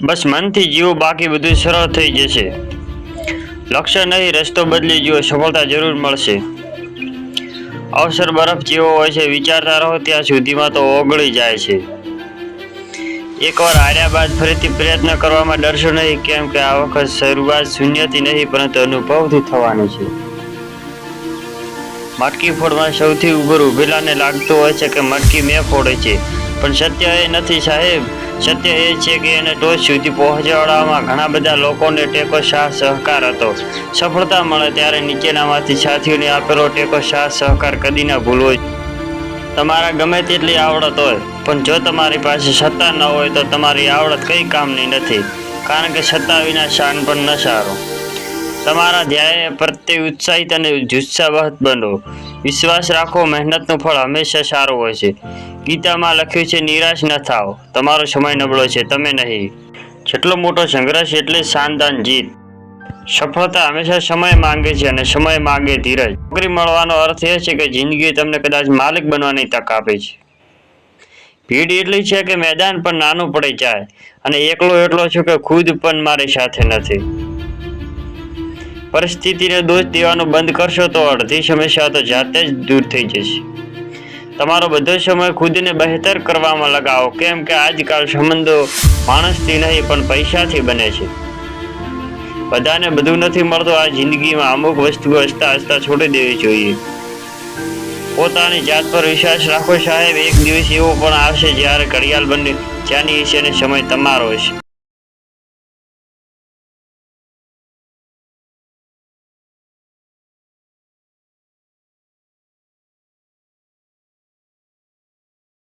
બસ મનથી જીવો બાકી બધું સરળ થઈ જશે. લક્ષ્ય નહીં, રસ્તો બદલી જુઓ, સફળતા જરૂર મળશે. અવસર બરફ જેવો હોય છે, વિચારતા રહો, ત્યાં સુધીમાં તો ઓગળી જાય છે. એકવાર હાર્યા બાદ ફરીથી પ્રયત્ન કરવામાં ડરશો નહીં, કેમ કે આ વખત શરૂઆત શૂન્યથી નહીં, પરંતુ અનુભવથી થવાની છે. મટકી ફોડમાં સૌથી ઉપર ઉભેલાને લાગતું હોય છે કે મટકી મેં ફોડે છે. પણ સત્ય એ નથી સાહેબ. સત્ય એ છે કે એને ટોચ સુધી પહોંચાડવામાં ઘણા બધા લોકોને ટેકો સાથ સહકાર હતો. સફળતા મળે ત્યારે નીચેનામાંથી સાથીઓને આપેલો ટેકો સાથ સહકાર કદી ના ભૂલવો તમારા ગમે તેટલી આવડત હોય, પણ જો તમારી પાસે સત્તા ન હોય તો તમારી આવડત કંઈ કામની નથી, કારણ કે સત્તા વિના શાન પણ ન સારો. તમારા ધ્યેય પ્રત્યે ઉત્સાહિત અને જુસ્સાવહત બનો. વિશ્વાસ રાખો, મહેનતનું ફળ હંમેશા સારું હોય છે. ગીતામાં લખ્યું છે, નિરાશ ન થાઓ. તમારો સમય નબળો છે, તમે નહીં. જેટલો મોટો સંઘર્ષ, એટલે શાનદાન જીત. સફળતા હંમેશા સમય માંગે છે અને સમય માંગે ધીરજ. નોકરી મળવાનો અર્થ એ છે કે જિંદગી તમને કદાચ માલિક બનવાની તક આપે છે. ભીડ એટલી છે કે મેદાન પણ નાનું પડી જાય. અને એકલો એટલો છું કે ખુદ પણ મારી સાથે નથી. પરિસ્થિતિને દોષ દેવાનું બંધ કરશો તો અડધી સમસ્યા તો જાતે જ દૂર થઈ જશે. તમારો બધો સમય ખુદને બહેતર કરવામાં લગાવો. કેમ કે આજકાલ સંબંધો માણસથી નહીં, પણ પૈસાથી બને છે. બધાને બધું નથી મળતું. આ જિંદગીમાં અમુક વસ્તુઓ હસતા હસતા છોડી દેવી જોઈએ. પોતાની જાત પર વિશ્વાસ રાખો સાહેબ. એક દિવસ એવો પણ આવશે જ્યારે ઘડિયાળ બંને જ્યાંની છે અને સમય તમારો હશે.